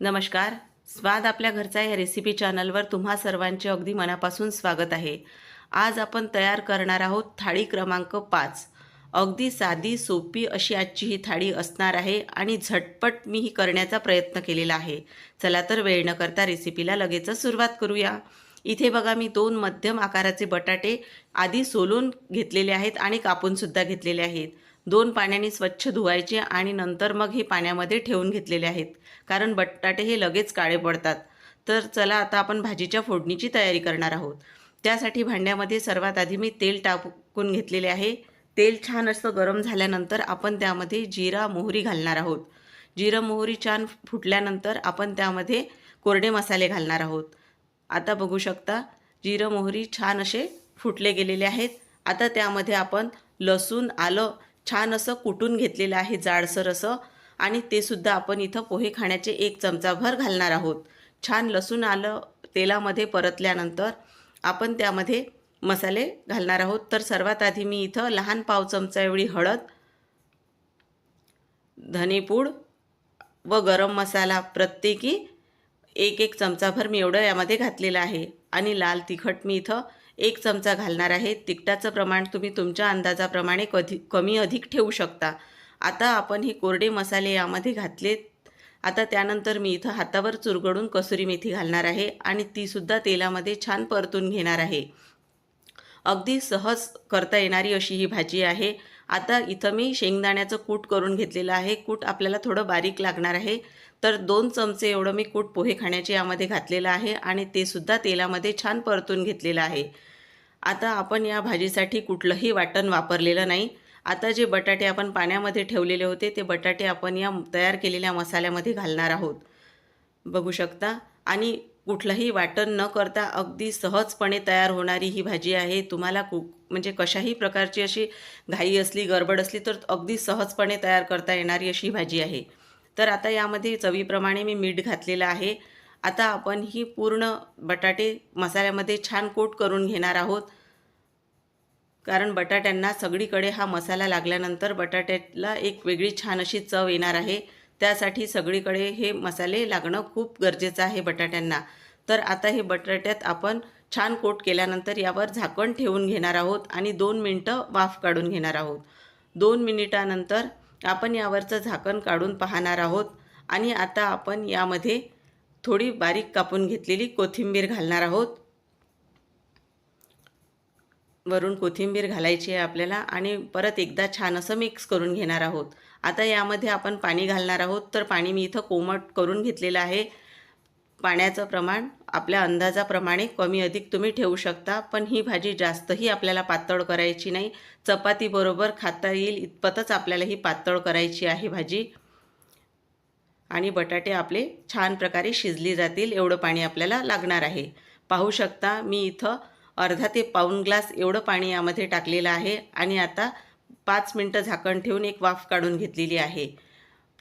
नमस्कार. स्वाद आपल्या घरचा या रेसिपी चॅनलवर तुम्हा सर्वांचे अगदी मनापासून स्वागत आहे. आज आपण तयार करणार आहोत थाळी क्रमांक पाच. अगदी साधी सोपी अशी आजची ही थाळी असणार आहे आणि झटपट मी ही करण्याचा प्रयत्न केलेला आहे. चला तर वेळ न करता रेसिपीला लगेचच सुरुवात करूया. इथे बघा मी दोन मध्यम आकाराचे बटाटे आधी सोलून घेतलेले आहेत आणि कापूनसुद्धा घेतलेले आहेत. दोन पाण्याने स्वच्छ धुवायचे आणि नंतर मग हे पाण्यामध्ये ठेवून घेतलेले आहेत. कारण बटाटे हे लगेच काळे पडतात. तर चला आता आपण भाजीच्या फोडणीची तयारी करणार आहोत. त्यासाठी भांड्यामध्ये सर्वात आधी मी तेल टाकून घेतलेले आहे. तेल छान असं गरम झाल्यानंतर आपण त्यामध्ये जिरा मोहरी घालणार आहोत. जिरं मोहरी छान फुटल्यानंतर आपण त्यामध्ये कोरडे मसाले घालणार आहोत. आता बघू शकता जिरं मोहरी छान असे फुटले गेलेले आहेत. आता त्यामध्ये आपण लसूण आलं छान असं कुटून घेतलेलं आहे जाडसर असं. आणि ते सुद्धा आपण इथं पोहे खाण्याचे एक चमचाभर घालणार आहोत. छान लसूण आलं तेलामध्ये परतल्यानंतर आपण त्यामध्ये मसाले घालणार आहोत. तर सर्वात आधी मी इथं लहान पाव चमचा एवढी हळद धनेपूड व गरम मसाला प्रत्येकी एक एक चमचाभर मी एवढं यामध्ये घातलेलं आहे. आणि लाल तिखट मी इथं एक चमचा घालणार आहे. तिखटाचं प्रमाण तुम्ही तुमच्या अंदाजाप्रमाणे कधी कमी अधिक ठेवू शकता. आता आपण हे कोरडे मसाले यामध्ये घातलेत. आता त्यानंतर मी इथं हातावर चुरगडून कसुरी मेथी घालणार आहे आणि तीसुद्धा तेलामध्ये छान परतून घेणार आहे. अगदी सहज करता येणारी अशी ही भाजी आहे. आता इथं मी शेंगदाण्याचं कूट करून घेतलेलं आहे. कूट आपल्याला थोडं बारीक लागणार आहे. तर दोन चमचे एवढं मी कूट पोहे खाण्याचे यामध्ये घातलेलं आहे आणि ते सुद्धा तेलामध्ये छान परतून घेतलेलं आहे. आता आपण या भाजीसाठी कुठलंही वाटण वापरलेलं नाही. आता जे बटाटे आपण पाण्यामध्ये ठेवलेले होते ते बटाटे आपण या तयार केलेल्या मसाल्यामध्ये घालणार आहोत. बघू शकता. आणि कुठलंही वाटण न करता अगदी सहजपणे तयार होणारी ही भाजी आहे. तुम्हाला कु म्हणजे कशाही प्रकारची अशी घाई असली गडबड असली तर अगदी सहजपणे तयार करता येणारी अशी भाजी आहे. तर आता यामध्ये चवीप्रमाणे मी मीठ घातलेलं आहे. आता आपण ही पूर्ण बटाटे मसाल्यामध्ये छान कोट करून घेणार आहोत. कारण बटाट्यांना सगळीकडे हा मसाला लागल्यानंतर बटाट्याला एक वेगळी छान अशी चव येणार आहे. त्यासाठी सगळीकडे हे मसाले लागणं खूप गरजेचं आहे बटाट्यांना. तर आता हे बटाट्यात आपण छान कोट केल्यानंतर यावर झाकण ठेवून घेणार आहोत आणि दोन मिनटं वाफ काढून घेणार आहोत. दोन मिनिटानंतर आपण यावरचं झाकण काढून पाहणार आहोत आणि आता आपण यामध्ये थोडी बारीक कापून घेतलेली कोथिंबीर घालणार आहोत. वरून कोथिंबीर घालायची आहे आपल्याला आणि परत एकदा छान असं मिक्स करून घेणार आहोत. आता यामध्ये आपण पाणी घालणार आहोत तर पाणी मी इथं कोमट करून घेतलेलं आहे. पाण्याचं प्रमाण आपल्या अंदाजाप्रमाणे कमी अधिक तुम्ही ठेवू शकता पण ही भाजी जास्तही आपल्याला पातळ करायची नाही. चपातीबरोबर खाता येईल इतपतच आपल्याला ही पातळ करायची आहे भाजी. आणि बटाटे आपले छान प्रकारे शिजली जातील एवढं पाणी आपल्याला लागणार आहे. पाहू शकता मी इथं अर्धा ते पाऊण ग्लास एवढं पाणी यामध्ये टाकलेलं आहे आणि आता पाच मिनटं झाकण ठेवून एक वाफ काढून घेतलेली आहे.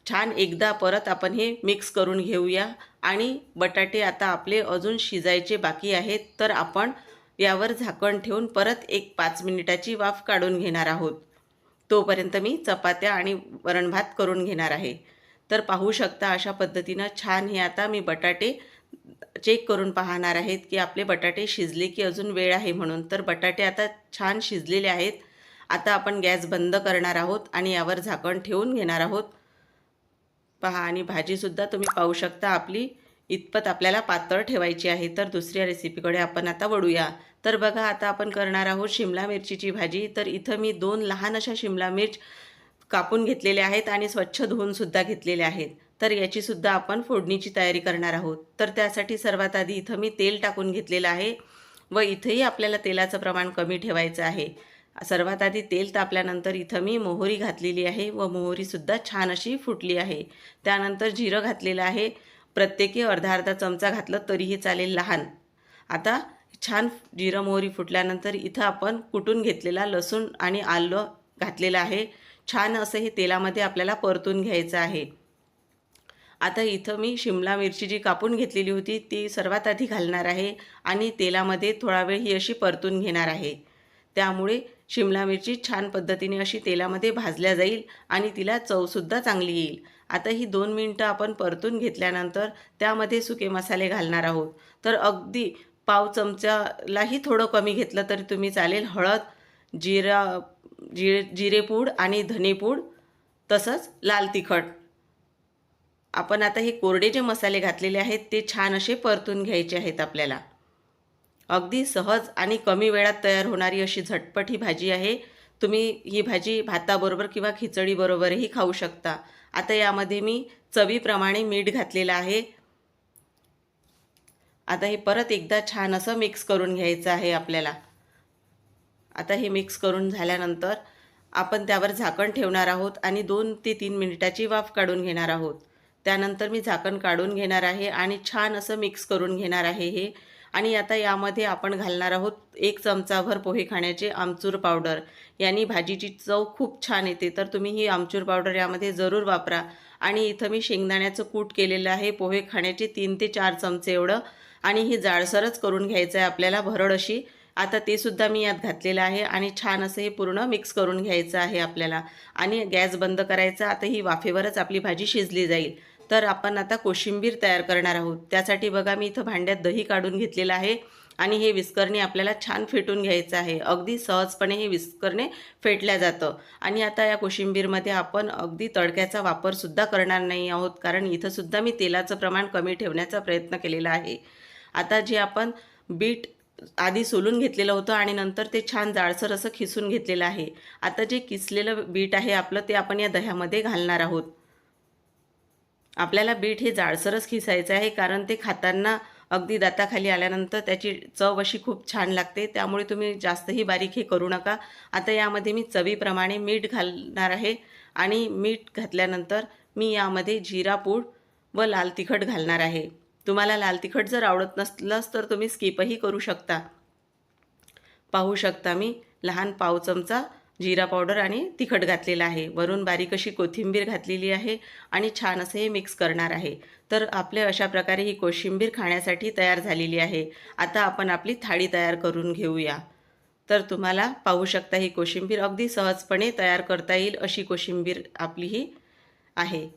छान एकदा परत आपण हे मिक्स करून घेऊया. आणि बटाटे आता आपले अजून शिजायचे बाकी आहेत तर आपण यावर झाकण ठेवून परत एक पाच मिनिटाची वाफ काढून घेणार आहोत. तोपर्यंत मी चपात्या आणि वरणभात करून घेणार आहे. तर पाहू शकता अशा पद्धतीनं छान हे आता मी बटाटे चेक करून पाहणार आहेत की आपले बटाटे शिजले की अजून वेळ आहे म्हणून. तर बटाटे आता छान शिजलेले आहेत. आता आपण गॅस बंद करणार आहोत आणि यावर झाकण ठेवून घेणार आहोत. पहा आणि भाजीसुद्धा तुम्ही पाहू शकता आपली. इतपत आपल्याला पातळ ठेवायची आहे. तर दुसऱ्या रेसिपीकडे आपण आता वळूया. तर बघा आता आपण करणार आहोत शिमला मिरचीची भाजी. तर इथं मी दोन लहान अशा शिमला मिर्च कापून घेतलेल्या आहेत आणि स्वच्छ धुवूनसुद्धा घेतलेल्या आहेत. तर याचीसुद्धा आपण फोडणीची तयारी करणार आहोत. तर त्यासाठी सर्वात आधी इथं मी तेल टाकून घेतलेलं आहे व इथंही आपल्याला तेलाचं प्रमाण कमी ठेवायचं आहे. सर्वात आधी तेल तापल्यानंतर इथं मी मोहरी घातलेली आहे व मोहरीसुद्धा छान अशी फुटली आहे. त्यानंतर जिरं घातलेलं आहे. प्रत्येकी अर्धा अर्धा चमचा घातलं तरीही चालेल लहान. आता छान जिरं मोहरी फुटल्यानंतर इथं आपण कुटून घेतलेला लसूण आणि आलं घातलेलं आहे. छान असं हे तेलामध्ये आपल्याला परतून घ्यायचं आहे. आता इथं मी शिमला मिरची जी कापून घेतलेली होती ती सर्वात आधी घालणार आहे आणि तेलामध्ये थोडा वेळ ही अशी परतून घेणार आहे. त्यामुळे शिमला मिरची छान पद्धतीने अशी तेलामध्ये भाजल्या जाईल आणि तिला चवसुद्धा चांगली येईल. आता ही दोन मिनटं आपण परतून घेतल्यानंतर त्यामध्ये सुके मसाले घालणार आहोत. तर अगदी पाव चमच्यालाही थोडं कमी घेतलं तरी तुम्ही चालेल. हळद जिरा जिरे जिरेपूड आणि धनेपूड तसंच लाल तिखट. आपण आता हे कोरडे जे मसाले घातलेले आहेत ते छान असे परतून घ्यायचे आहेत आपल्याला. अगदी सहज आणि कमी वेळात तयार होणारी अशी झटपट ही भाजी आहे. तुम्ही ही भाजी भाताबरोबर किंवा खिचडीबरोबरही खाऊ शकता. आता यामध्ये मी चवीप्रमाणे मीठ घातलेलं आहे. आता हे परत एकदा छान असं मिक्स करून घ्यायचं आहे आपल्याला. आता हे मिक्स करून झाल्यानंतर आपण त्यावर झाकण ठेवणार आहोत आणि दोन ते तीन मिनिटाची वाफ काढून घेणार आहोत. त्यानंतर मी झाकण काढून घेणार आहे आणि छान असं मिक्स करून घेणार आहे हे. आणि आता यामध्ये आपण घालणार आहोत एक चमचाभर पोहे खाण्याचे आमचूर पावडर यांनी भाजीची चव खूप छान येते. तर तुम्ही ही आमचूर पावडर यामध्ये जरूर वापरा. आणि इथं मी शेंगदाण्याचं कूट केलेलं आहे. पोहे खाण्याचे तीन ते चार चमचे एवढं. आणि ही जाडसरच करून घ्यायचं आहे आपल्याला भरड अशी. आता ते सुद्धा मी यात घातलेलं आहे आणि छान असं हे पूर्ण मिक्स करून घ्यायचं आहे आपल्याला. आणि गॅस बंद करायचा. आता ही वाफेवरच आपली भाजी शिजली जाईल. तर आपण आता कोशिंबीर तयार करणार आहोत. त्यासाठी बघा मी इथं भांड्यात दही काढून घेतलेलं आहे आणि हे विस्करणे आपल्याला छान फेटून घ्यायचं आहे. अगदी सहजपणे हे विस्करणे फेटल्या जातं. आणि आता या कोशिंबीरमध्ये आपण अगदी तडक्याचा वापरसुद्धा करणार नाही आहोत कारण इथंसुद्धा मी तेलाचं प्रमाण कमी ठेवण्याचा प्रयत्न केलेला आहे. आता जे आपण बीट आधी सोलून घेतलेलं होतं आणि नंतर ते छान जाडसर असं खिसून घेतलेलं आहे. आता जे किसलेलं बीट आहे आपलं ते आपण या दह्यामध्ये घालणार आहोत. आपल्याला बीट हे जाडसरच खिसायचं आहे कारण ते खाताना अगदी दाताखाली आल्यानंतर त्याची चव अशी खूप छान लागते. त्यामुळे तुम्ही जास्तही बारीक हे करू नका. आता यामध्ये मी चवीप्रमाणे मीठ घालणार आहे आणि मीठ घातल्यानंतर मी यामध्ये जिरा पूड व लाल तिखट घालणार आहे. तुम्हाला लाल तिखट जर आवडत नसलंच तर तुम्ही स्किपही करू शकता. पाहू शकता मी लहान पाव चमचा जिरा पावडर आणि तिखट घातलेलं आहे. वरून बारीक अशी कोथिंबीर घातलेली आहे आणि छान असं हे मिक्स करणार आहे. तर आपले अशा प्रकारे ही कोशिंबीर खाण्यासाठी तयार झालेली आहे. आता आपण आपली थाळी तयार करून घेऊया. तर तुम्हाला पाहू शकता ही कोशिंबीर अगदी सहजपणे तयार करता येईल अशी कोशिंबीर आपली ही आहे.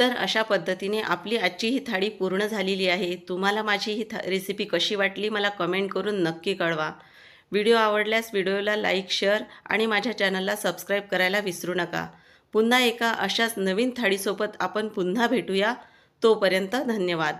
तर अशा पद्धतीने आपली आजची ही थाळी पूर्ण झालेली आहे. तुम्हाला माझी ही था रेसिपी कशी वाटली मला कमेंट करून नक्की कळवा. व्हिडिओ आवडल्यास व्हिडिओला लाईक शेअर आणि माझ्या चॅनलला सबस्क्राईब करायला विसरू नका. पुन्हा एका अशाच नवीन थाळीसोबत आपण पुन्हा भेटूया. तोपर्यंत धन्यवाद.